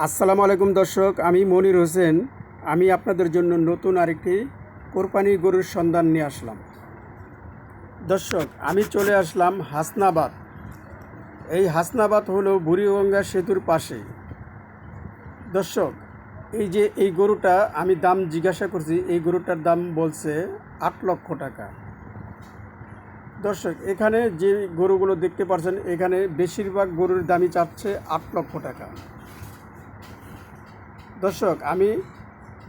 আসসালামু আলাইকুম দর্শক, আমি মনির হোসেন। আমি আপনাদের জন্য নতুন আরেকটি কোরবানি গরুর সন্ধান নিয়ে আসলাম। দর্শক, আমি চলে আসলাম হাসনাবাদ। এই হাসনাবাদ হলো বুড়িগঙ্গা সেতুর পাশে। দর্শক, এই যে এই গরুটা, আমি দাম জিজ্ঞাসা করছি, এই গরুটার দাম বলছে আট লক্ষ টাকা। দর্শক, এখানে যে গরুগুলো দেখতে পাচ্ছেন এখানে বেশিরভাগ গরুর দামই চাচ্ছে আট লক্ষ টাকা। দর্শক, আমি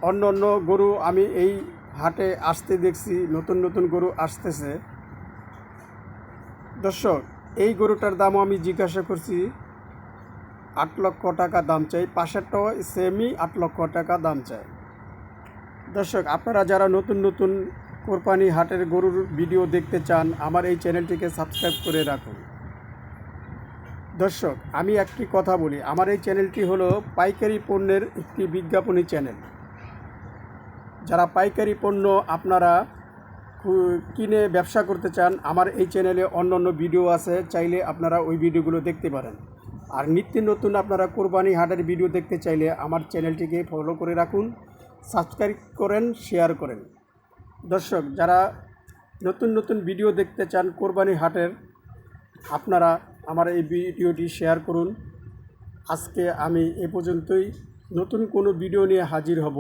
অন্য অন্য গরু আমি এই হাটে আসতে দেখছি, নতুন নতুন গরু আসতেছে। দর্শক, এই গরুটার দামও আমি জিজ্ঞাসা করছি, আট লক্ষ টাকা দাম চাই, পাশেরটাও সেমই আট লক্ষ টাকা দাম চাই। দর্শক, আপনারা যারা নতুন নতুন কোরবানি হাটের গরুর ভিডিও দেখতে চান, আমার এই চ্যানেলটিকে সাবস্ক্রাইব করে রাখুন। দর্শক, আমি একটি কথা বলি। আমার এই চ্যানেলটি হলো পাইকারি পণ্যের একটি বিজ্ঞাপনী চ্যানেল। যারা পাইকারি পণ্য আপনারা কিনে ব্যবসা করতে চান, আমার এই চ্যানেলে অন্য অন্য ভিডিও আছে, চাইলে আপনারা ওই ভিডিওগুলো দেখতে পারেন। আর নিত্য নতুন আপনারা কোরবানি হাটের ভিডিও দেখতে চাইলে আমার চ্যানেলটিকে ফলো করে রাখুন, সাবস্ক্রাইব করেন, শেয়ার করেন। দর্শক, যারা নতুন নতুন ভিডিও দেখতে চান কোরবানি হাটের, আপনারা আমার এই ভিডিওটি শেয়ার করুন। আজকে আমি এ পর্যন্তই। নতুন কোনো ভিডিও নিয়ে হাজির হব।